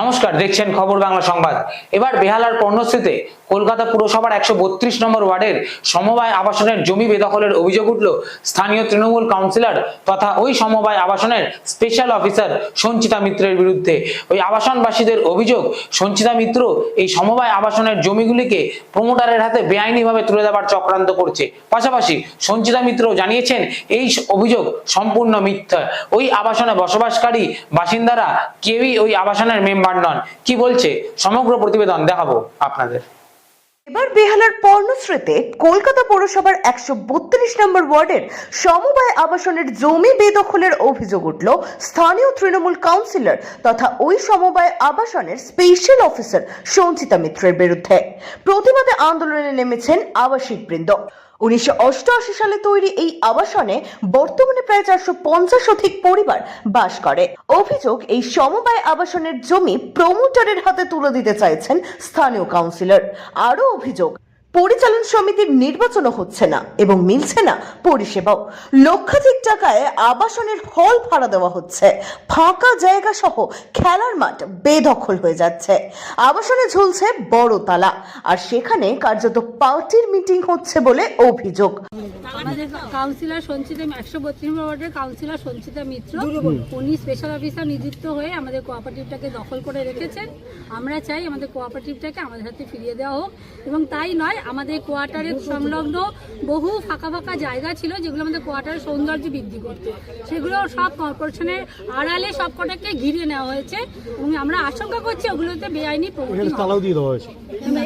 নমস্কার, দেখছেন খবর বাংলা সংবাদ। এবার বেহালার পর্ণশ্রীতে কলকাতা পুরসভার একশো বত্রিশ নম্বর ওয়ার্ডের সমবায় আবাসনের জমি বেদখলের অভিযোগ উঠল স্থানীয় তৃণমূল কাউন্সিলর তথা ওই সমবায় আবাসনের স্পেশাল অফিসার সঞ্চিতা মিত্রের বিরুদ্ধে। ওই আবাসনবাসীদের অভিযোগ, সঞ্চিতা মিত্র এই সমবায় আবাসনের জমিগুলিকে প্রমোটারের হাতে বেআইনিভাবে তুলে দেওয়ার চক্রান্ত করছে। পাশাপাশি সঞ্চিতা মিত্র জানিয়েছেন, এই অভিযোগ সম্পূর্ণ মিথ্যা। ওই আবাসনে বসবাসকারী বাসিন্দারা কেউই ওই আবাসনের মেম্বার নন। কি বলছে? সমগ্র প্রতিবেদন দেখাবো আপনাদের। এবার বেহালার পর্ণশ্রীতে কলকাতা পৌরসভার একশো বত্রিশ নম্বর ওয়ার্ডের সমবায় আবাসনের জমি বেদখলের অভিযোগ উঠল স্থানীয় তৃণমূল কাউন্সিলর তথা ওই সমবায় আবাসনের স্পেশাল অফিসার সঞ্চিতা মিত্রের বিরুদ্ধে। প্রতিবাদে আন্দোলনে নেমেছেন আবাসিক বৃন্দ। উনিশশো অষ্টআশি সালে তৈরি এই আবাসনে বর্তমানে প্রায় চারশো পঞ্চাশ অধিক পরিবার বাস করে। অভিযোগ, এই সমবায় আবাসনের জমি প্রমোটারের হাতে তুলে দিতে চাইছেন স্থানীয় কাউন্সিলর। আরও অভিযোগ পরিচালন সমিতির নির্বাচনও হচ্ছে না এবং মিলছে না পরিষেবাও। লক্ষাধিক টাকায় আবাসনের হল ভাড়া দেওয়া হচ্ছে। ফাঁকা জায়গা সহ খেলার মাঠ বেদখল হয়ে যাচ্ছে। আবাসনে ঝুলছে বড় তালা। আর সেখানে কার্যত পার্টির মিটিং হচ্ছে বলে অভিযোগ। কাউন্সিলর সঞ্চিতা একশো বত্রিশ ওয়ার্ডের কাউন্সিলর সঞ্চিতা মিত্র, উনি স্পেশাল অফিসার নিযুক্ত হয়ে আমাদের কোঅপারেটিভটাকে দখল করে রেখেছেন। আমরা চাই আমাদের কোঅপারেটিভটাকে আমাদের হাতে ফিরিয়ে দেওয়া হোক এবং তাই নয় আমাদের কোয়ার্টারের সংলগ্ন বহু ফাঁকা ফাঁকা জায়গা ছিল যেগুলো আমাদের কোয়ার্টারের সৌন্দর্য বৃদ্ধি করতো। সেগুলো সব কর্পোরেশনের আড়ালে সব কটাকে ঘিরে নেওয়া হয়েছে এবং আমরা আশঙ্কা করছি ওগুলোতে বেআইনি এখানে তালাও দিয়ে দেওয়া হয়েছে।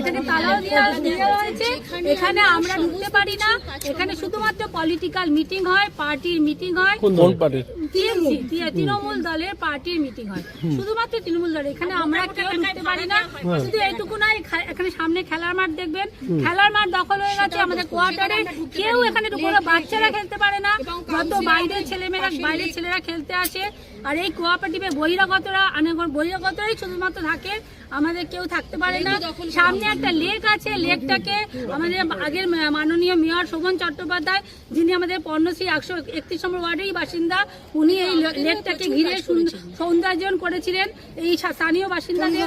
এটাকে তালাও দেওয়া হয়েছে। এখানে আমরা ঢুকতে পারি না। এখানে শুধুমাত্র পলিটিক্যাল মিটিং হয় পার্টির মিটিং হয়। কোন পার্টির তৃণমূল। দলের পার্টির মিটিং হয়। শুধুমাত্র তৃণমূল দলের এখানে আমরা কেউ ঢুকতে পারি না। শুধু এইটুকু নয় এখানে সামনে খেলার মাঠ দেখবেন। খেলার মাঠ দখল হয়ে গেছে আমাদের কোয়ার্টারে কেউ এখানে ঢুকলো বাচ্চারা খেলতে পারে না। যত বাইরের ছেলেমেয়েরা বাইরের ছেলেরা খেলতে আসে আর এই কোঅপারেটিভে বহিরাগতরা অনেক বহিরাগতরাই শুধুমাত্র থাকে আমাদের কেউ থাকতে পারে না। সামনে একটা লেক আছে লেকটাকে আমাদের আগের মাননীয় মেয়র শোভন চট্টোপাধ্যায় যিনি আমাদের পর্ণশ্রী একশো একত্রিশ নম্বর ওয়ার্ডেরই বাসিন্দা উনি এই লেকটাকে ঘিরে সুন- সৌন্দর্যন করেছিলেন এই স্থানীয় বাসিন্দাদের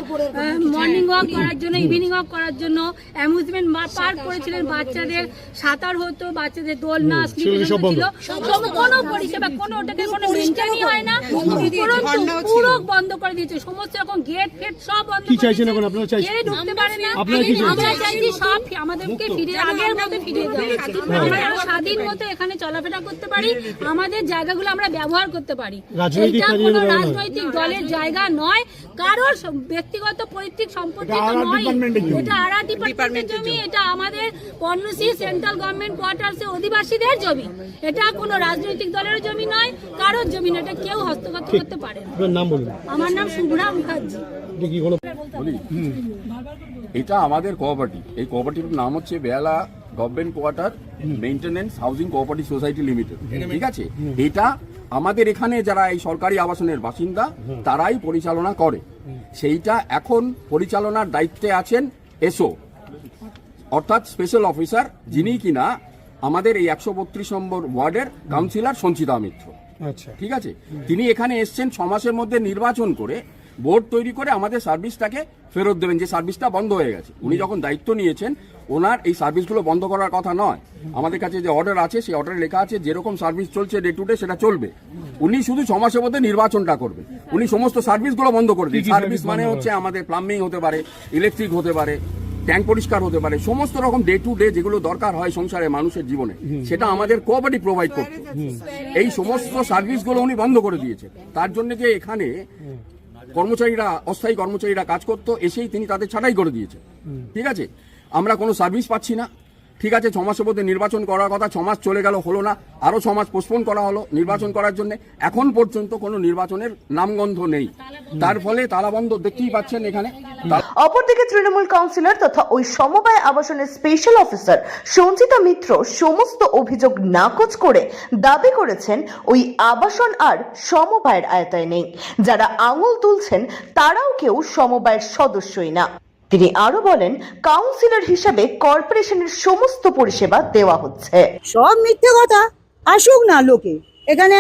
মর্নিং ওয়াক করার জন্য ইভিনিং ওয়াক করার জন্য অ্যামিউজমেন্ট পার্ক করেছিলেন বাচ্চাদের সাঁতার হতো বাচ্চাদের দোলনা ছিল। কোনো পরিষেবা কোনো ওটাকে কোনো মেনটেনই হয় না। উপরন্তু পুরো বন্ধ করে দিয়েছে সমস্ত রকম গেট ফেট সব বন্ধ কি চাইছেন এখন? আপনারা চাইছেন? কেউই ঢুকতে পারে না। আপনারা কি চাইছেন? আমরা চাইছি সব আমাদেরকে ফিরে আগের মতো ফিরিয়ে দেওয়া। আমরা স্বাধীন মতো এখানে চলাফেরা করতে পারি। আমাদের জায়গাগুলো আমরা ব্যবহার করতে পারি। রাজনৈতিক এটা কোনো রাজনৈতিক দলের জায়গা নয়। কারোর ব্যক্তিগত পৈতৃক সম্পত্তি নয় এটা আরা ডিপার্টমেন্টের জমি। এটা আমাদের সেন্ট্রাল গভর্নমেন্ট অধিবাসীদের জমি। এটা কোনো রাজনৈতিক দলের জমি নয় কারোর জমি না এটা কেউ হস্তগত করতে পারে আপনার নাম বলুন। আমার নাম শুভ্রা মুখার্জি। এটা কি কোনো বলি? এটা আমাদের কোঅপারেটিভ এই কোঅপারেটিভের নাম হচ্ছে Behala government quarter maintenance housing cooperative society limited ঠিক আছে? এটা আমাদের এখানে যারা এই সরকারি আবাসনের বাসিন্দা তারাই পরিচালনা করে। সেইটা এখন পরিচালনার দায়িত্বে আছেন এসও। অর্থাৎ স্পেশাল অফিসার যিনি কিনা আমাদের এই একশো বত্রিশ নম্বর ওয়ার্ডের কাউন্সিলর সঞ্চিতা মিত্র। ঠিক আছে? তিনি এখানে এসছেন ছ মাসের মধ্যে নির্বাচন করে বোর্ড তৈরি করে আমাদের সার্ভিসটাকে ফেরত দেবেন যে সার্ভিসটা বন্ধ হয়ে গেছে। উনি যখন দায়িত্ব নিয়েছেন ওনার এই সার্ভিসগুলো বন্ধ করার কথা নয়। আমাদের কাছে যে অর্ডার আছে সেই অর্ডারে লেখা আছে যেরকম সার্ভিস চলছে ডে টু ডে সেটা চলবে। উনি শুধু ছ মাসের মধ্যে নির্বাচনটা করবেন। উনি সমস্ত সার্ভিসগুলো বন্ধ করে দিন। সার্ভিস মানে হচ্ছে আমাদের প্লাম্বিং হতে পারে ইলেকট্রিক হতে পারে ট্যাঙ্ক পরিষ্কার হতে পারে সমস্ত রকম ডে টু ডে যেগুলো দরকার হয় সংসারে মানুষের জীবনে সেটা আমাদের কোঅপারেটিভ প্রোভাইড করছে এই সমস্ত সার্ভিসগুলো উনি বন্ধ করে দিয়েছে তার জন্য যে এখানে কর্মচারীরা অস্থায়ী কর্মচারীরা কাজ করতো এসেই তিনি তাদের ছাঁটাই করে দিয়েছে ঠিক আছে? আমরা কোনো সার্ভিস পাচ্ছি না। ঠিক আছে ছ মাসের মধ্যে নির্বাচন করার কথা, ছমাস চলে গেল, হলো না। আরও ছমাস মাস পোস্টপোন করা হলো নির্বাচন করার জন্য। এখন পর্যন্ত কোনো নির্বাচনের নামগন্ধ নেই। তার ফলে তালাবন্ধ দেখতেই পাচ্ছেন এখানে। অপরদিকে তৃণমূল কাউন্সিলর তথা ওই সমবায় আবাসনের স্পেশাল অফিসার সঞ্চিতা মিত্র সমস্ত অভিযোগ নাকচ করে দাবি করেছেন ওই আবাসন আর সমবায়ের আয়তায় নেই। যারা আঙুল তুলছেন, তারাও কেউ সমবায়ের সদস্যই না। তিনি আরও বলেন কাউন্সিলর হিসাবে কর্পোরেশনের সমস্ত পরিষেবা দেওয়া হচ্ছে। সব মিথ্যে কথা, আসুক না লোকে। এখানে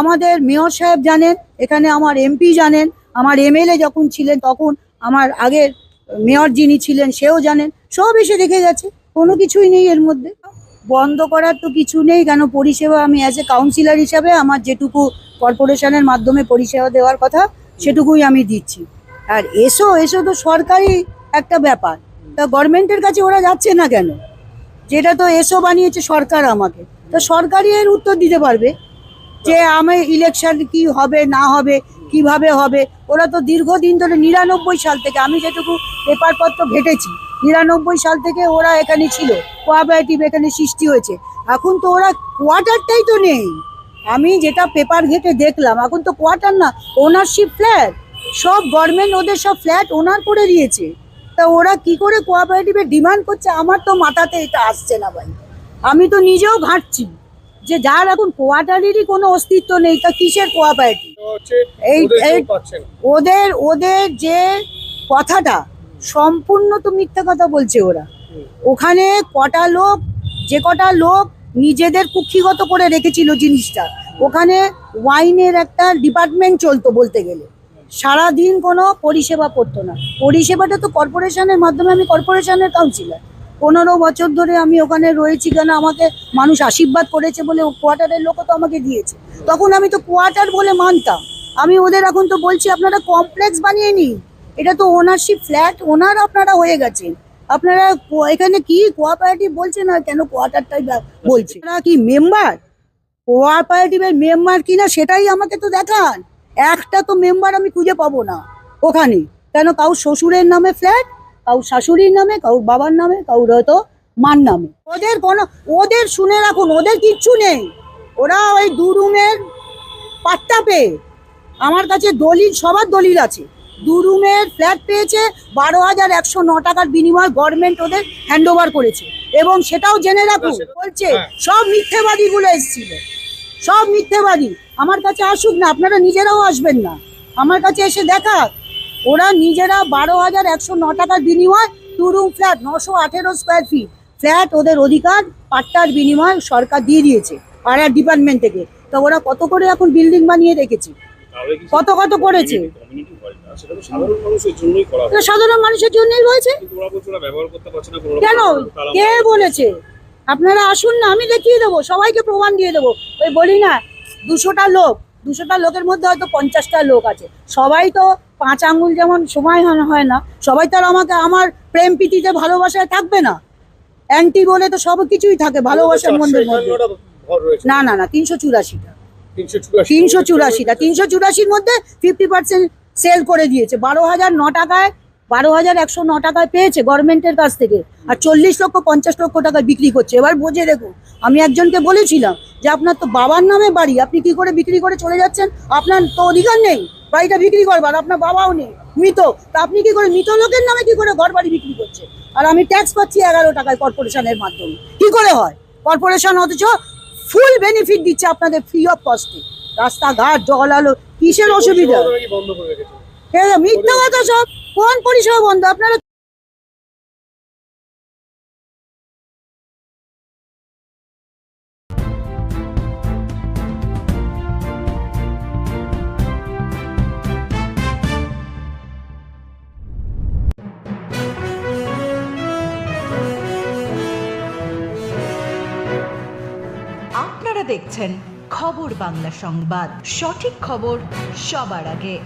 আমাদের মেয়র সাহেব জানেন, এখানে আমার এমপি জানেন, আমার এমএলএ যখন ছিলেন তখন আমার আগের মেয়র যিনি ছিলেন সেও জানেন, সব এসে দেখে গেছে, কোনো কিছুই নেই এর মধ্যে। বন্ধ করার তো কিছু নেই, কেন পরিষেবা আমি অ্যাজ এ কাউন্সিলর হিসাবে আমার যেটুকু কর্পোরেশনের মাধ্যমে পরিষেবা দেওয়ার কথা, সেটুকুই আমি দিচ্ছি। আর এসো এসো তো সরকারি একটা ব্যাপার। তা গভর্নমেন্টের কাছে ওরা যাচ্ছে না কেন? যেটা তো এসো বানিয়েছে সরকার আমাকে। তো সরকারই এর উত্তর দিতে পারবে যে আমি ইলেকশন কি হবে, না হবে, কীভাবে হবে? ওরা তো দীর্ঘদিন ধরে নিরানব্বই সাল থেকে, আমি যেটুকু পেপারপত্র ঘেটেছি, নিরানব্বই সাল থেকে ওরা এখানে ছিল কোঅপারেটিভ এখানে সৃষ্টি হয়েছে। এখন তো ওরা কোয়ার্টারটাই তো নেই। আমি যেটা পেপার ঘেটে দেখলাম, এখন তো কোয়ার্টার না ওনারশিপ ফ্ল্যাট সব গভর্নমেন্ট ওদের সব ফ্ল্যাট ওনার করে দিয়েছে। তা ওরা কি করে কোঅপারেটিভের ডিমান্ড করছে? আমার তো মাথাতে এটা আসছে না ভাই। আমি তো নিজেও ঘাঁটছি যে যার এখন কোয়ার্টারেরই কোনো অস্তিত্ব নেই তা কিসের কোঅপারেটিভ এই এই ওদের ওদের যে কথাটা সম্পূর্ণ তো মিথ্যা কথা বলছে ওরা। ওখানে কটা লোক যে কটা লোক নিজেদের কুক্ষিগত করে রেখেছিল জিনিসটা। ওখানে ওয়াইনের একটা ডিপার্টমেন্ট চলতো বলতে গেলে। সারা দিন কোনো পরিষেবা করতো না। পরিষেবাটা তো কর্পোরেশনের মাধ্যমে আমি কর্পোরেশনের কাউন্সিলর। পনেরো বছর ধরে আমি ওখানে রয়েছি কেন আমাকে মানুষ আশীর্বাদ করেছে বলে কোয়ার্টারের লোকও তো আমাকে দিয়েছে। তখন আমি তো কোয়ার্টার বলে মানতাম। আমি ওদের এখন তো বলছি, আপনারা কমপ্লেক্স বানিয়ে নিন। এটা তো ওনারশিপ ফ্ল্যাট ওনার আপনারা হয়ে গেছেন। আপনারা এখানে কি কোয়াপারেটিভ বলছে না কেন কোয়ার্টারটাই বলছে? কি মেম্বার কোঅপারেটিভের মেম্বার কিনা সেটাই আমাকে তো দেখান। একটা তো মেম্বার আমি খুঁজে পাবো না ওখানে। কেন? কাউ শ্বশুরের নামে ফ্ল্যাট কাউ শাশুড়ির নামে কাউ বাবার নামে কাউর হয়তো মার নামে। ওদের কোনো ওদের শুনে রাখুন ওদের কিচ্ছু নেই। ওরা ওই দু রুমের পাট্টা পেয়ে আমার কাছে দলিল সবার দলিল আছে। দু রুমের ফ্ল্যাট পেয়েছে বারো হাজার একশো ন টাকার বিনিময় গভর্নমেন্ট ওদের হ্যান্ড করেছে। এবং সেটাও জেনে রাখুন বলছে সব মিথ্যেবাদী গুলো এসেছিল। সব মিথ্যেবাদী আমার কাছে আসুক না আপনারা নিজেরাও আসবেন না। আমার কাছে এসে দেখা। ওরা নিজেরা বারো হাজার একশো ন টাকার বিনিময় টু রুম ফ্ল্যাট নশো আঠেরো স্কোয়ার ফিট ফ্ল্যাট ওদের অধিকার পাট্টার বিনিময় সরকার দিয়ে দিয়েছে পাড়ার ডিপার্টমেন্ট থেকে। তো ওরা কত করে এখন বিল্ডিং বানিয়ে রেখেছে? কত কত করেছে? সাধারণ মানুষের জন্যই রয়েছে কেন কে বলেছে? আপনারা আসুন না আমি দেখিয়ে দেবো সবাইকে প্রমাণ দিয়ে দেবো। ওই বলি না দুশোটা লোক দুশোটা লোকের মধ্যে হয়তো পঞ্চাশটা লোক আছে। সবাই তো পাঁচ আঙুল যেমন সময় হয়- না সবাই তো আমাকে আমার প্রেম প্রীতিতে ভালোবাসায় থাকবে না। অ্যান্টি বলে তো সব কিছুই থাকে ভালোবাসার মধ্যে না না না তিনশো চুরাশিটা। তিনশো চুরাশিটা। তিনশো চুরাশির মধ্যে ফিফটি পার্সেন্ট সেল করে দিয়েছে। বারো হাজার ন টাকায় বারো হাজার একশো ন টাকায় পেয়েছে গভর্নমেন্টের কাছ থেকে। আর চল্লিশ লক্ষ পঞ্চাশ লক্ষ টাকায় বিক্রি করছে। এবার বুঝে দেখুন আমি একজনকে বলেছিলাম যে আপনার তো বাবার নামে বাড়ি আপনি কি করে বিক্রি করে চলে যাচ্ছেন? আপনার তো অধিকার নেই বাড়িটা বিক্রি করবার আপনার বাবাও নেই মৃত। তা আপনি কি করে মৃত লোকের নামে কি করে ঘর বাড়ি বিক্রি করছে? আর আমি ট্যাক্স পাচ্ছি এগারো টাকায় কর্পোরেশনের মাধ্যমে। কি করে হয়? কর্পোরেশন অথচ ফুল বেনিফিট দিচ্ছে আপনাদের ফ্রি অফ কস্টে রাস্তাঘাট জল আলো কিসের অসুবিধা? এ মিথ্যা কথা সব। কোন পরিষেবা বন্ধ? আপনারা দেখছেন খবর বাংলা সংবাদ। সঠিক খবর সবার আগে।